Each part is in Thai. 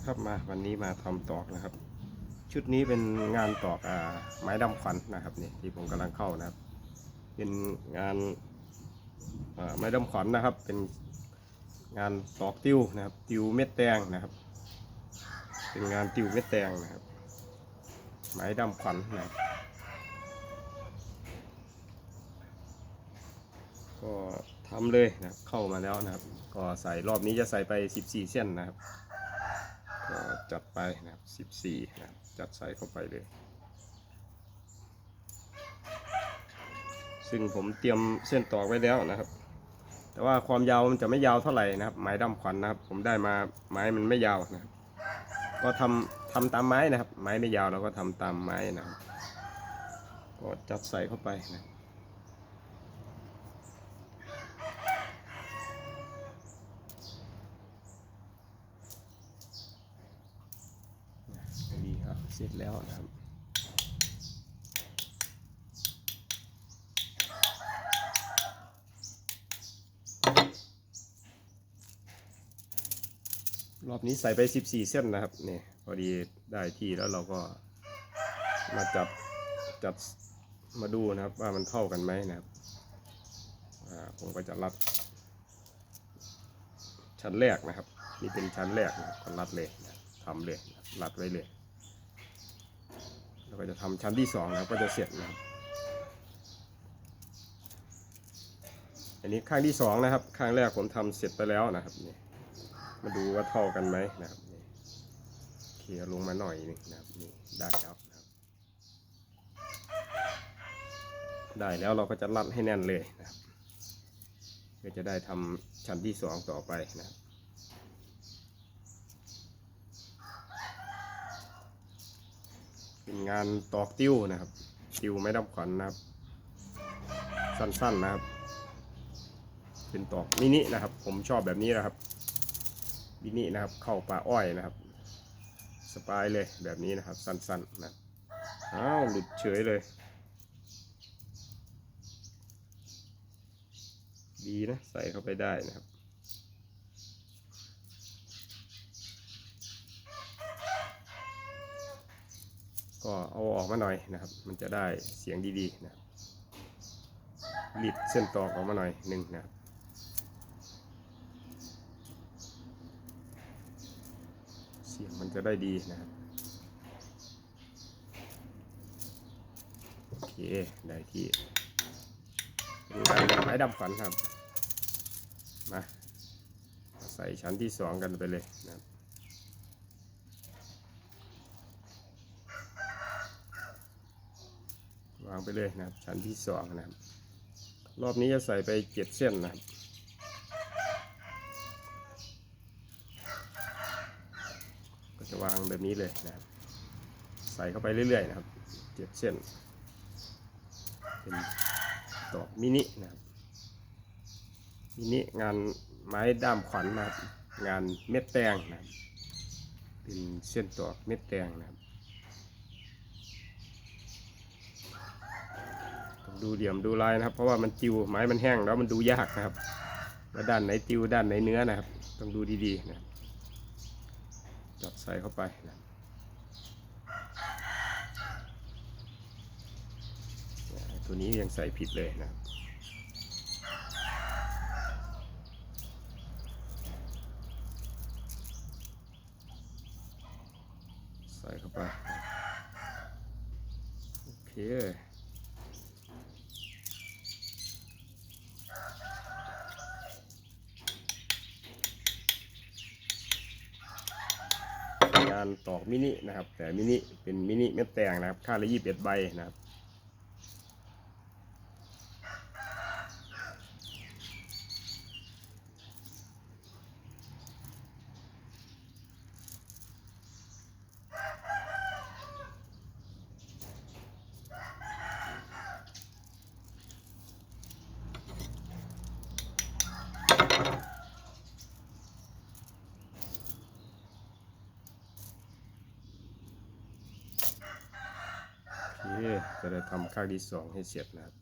นะครับมาวันนี้มาทำตอกนะครับ ชุดนี้เป็นงานตอกอ่าไม้ดำขวัญนะครับนี่ที่ผมกำลังเข้านะครับ เป็นงานอ่าไม้ดำขวัญนะครับ เป็นงานตอกติวนะครับ ติวเม็ดแตงนะครับ เป็นงานติวเม็ดแตงนะครับ ไม้ดำขวัญนะครับก็ทำเลยนะครับเข้ามาแล้วนะครับ ก็ใส่รอบนี้จะใส่ไป 14 เส้นนะครับ ก็จัดไปนะครับ 14นะบจัดใส่เข้าไปเลย ซึ่งผมเตรียมเส้นตอกไว้แล้วนะครับ แต่ว่าความยาวมันจะไม่ยาวเท่าไหร่นะครับ ไม้ดำขวัญนะครับ ผมได้มาไม้มันไม่ยาวนะครับ ก็ทำทำตามไม้นะครับ ไม้ไม่ยาวเราก็ทำตามไม้นะครับ ก็จัดใส่เข้าไปนะค ร็จแล้วนะครับรอบนี้ใส่ไป 14 เส้นนะครับเนี่ยพอดีได้ที่แล้วเราก็มาจับจับมาดูนะครับว่ามันเท่ากันไหมนะครับอ่าผมก็จะรัด ชั้นแรกนะครับ นี่เป็นชั้นแรกนะครับก็รัดเลยนะทำเลยนะรัดไว้เลย ทำชั้นที่สองนะครับก็จะเสร็จนะครับ อันนี้ข้างที่สองนะครับ ข้างแรกผมทำเสร็จไปแล้วนะครับนี่มาดูว่าเท่ากันไหมนะครับนี่เคลียร์ลงมาหน่อยนึงนะครับนี่ได้แล้วนะครับ ได้แล้วเราก็จะรัดให้แน่นเลยนะครับเพื่อจะได้ทำชั้นที่สองต่อไปนะครับ เป็นงานตอกติ้วนะครับ ติ้วไม่ดับขวัญนะครับ สั้นๆนะครับ เป็นตอกมินินะครับ ผมชอบแบบนี้นะครับมินินะครับ เข้าป่าอ้อยนะครับ สปายเลยแบบนี้นะครับ สั้นๆนะอ้าวหลุดเฉยเลย ดีนะ ใส่เข้าไปได้นะครับ ก็เอาออกมาหน่อยนะครับ มันจะได้เสียงดีๆนะรับรีดเส้นตอกออกมาหน่อยหนึ่งนะครับเสียงมันจะได้ดีนะครับโอเคได้ที่เป็นงานไม้ดำฝันครับมาใส่ชั้นที่สองกันไปเลยนะครับ วางไปเลยนะครับชั้นที่สองนะครับ รอบนี้จะใส่ไปเจ็ดเส้นนะครับก็จะวางแบบนี้เลยนะครับ ใส่เข้าไปเรื่อยๆนะครับเจ็ดเส้น เป็นตอกมินินะครับมินิงานไม้ด้ามขวัญนะครับงานเม็ดแตงนะครับเป็นเส้นตอกเม็ดแตงนะครับ ต้อง ดูเหลี่ยมดูลายนะครับ เพราะว่ามันติวไม้มันแห้งแล้วมันดูยากนะครับว่าด้านไหนติวด้านไหนเนื้อนะครับ ต้องดูดีๆนะจับใส่เข้าไปนะตัวนี้ยังใส่ผิดเลยนะครับใส่เข้าไปโอเค การตอกมินินะครับ แต่มินิเป็นมินิเม็ดแตงนะครับ ค่าละยี่สิบเอ็ดใบนะครับ โอเค จะได้ทำข้างที่สองให้เสร็จนะครับ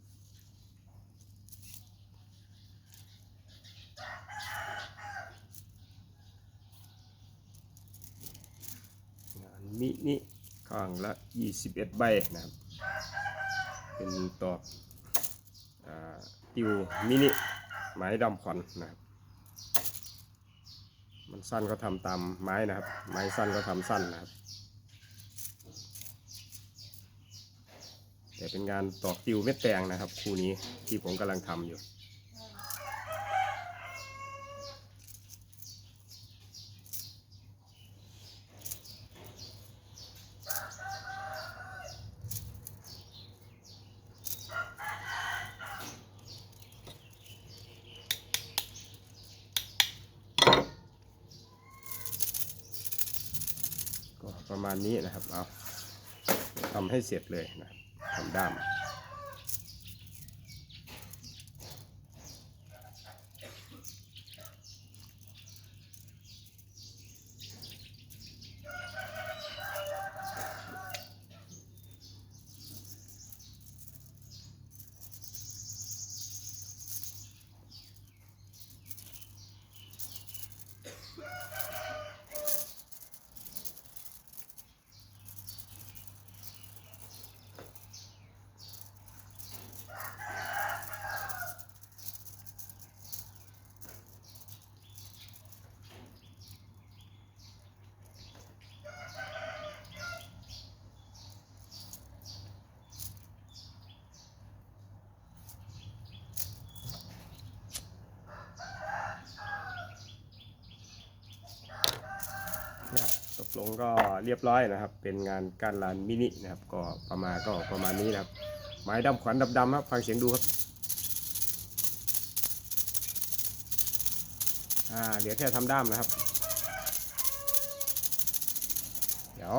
โมินิข้างละ 21 ใบนะครับ เป็นตอกอติวมินิไม้ดำขวัญนะครับ มันสั้นก็ทำตามไม้นะครับ ไม้สั้นก็ทำสั้นนะครับ แต่เป็นงานตอกติวเม็ดแตงนะครับ คู่นี้ที่ผมกำลังทำอยู่ ก็ประมาณนี้นะครับ เอาทำให้เสร็จเลยนะครับ ท ลงก็เรียบร้อยนะครับ เป็นงานการลานมินินะครับ ก็ประมาณก็ประมาณนี้นะครับไม้ดำขวัญดำๆครับฟังเสียงดูครับอ่าเดี๋ยวแค่ทำด้ามนะครับ เดี๋ยว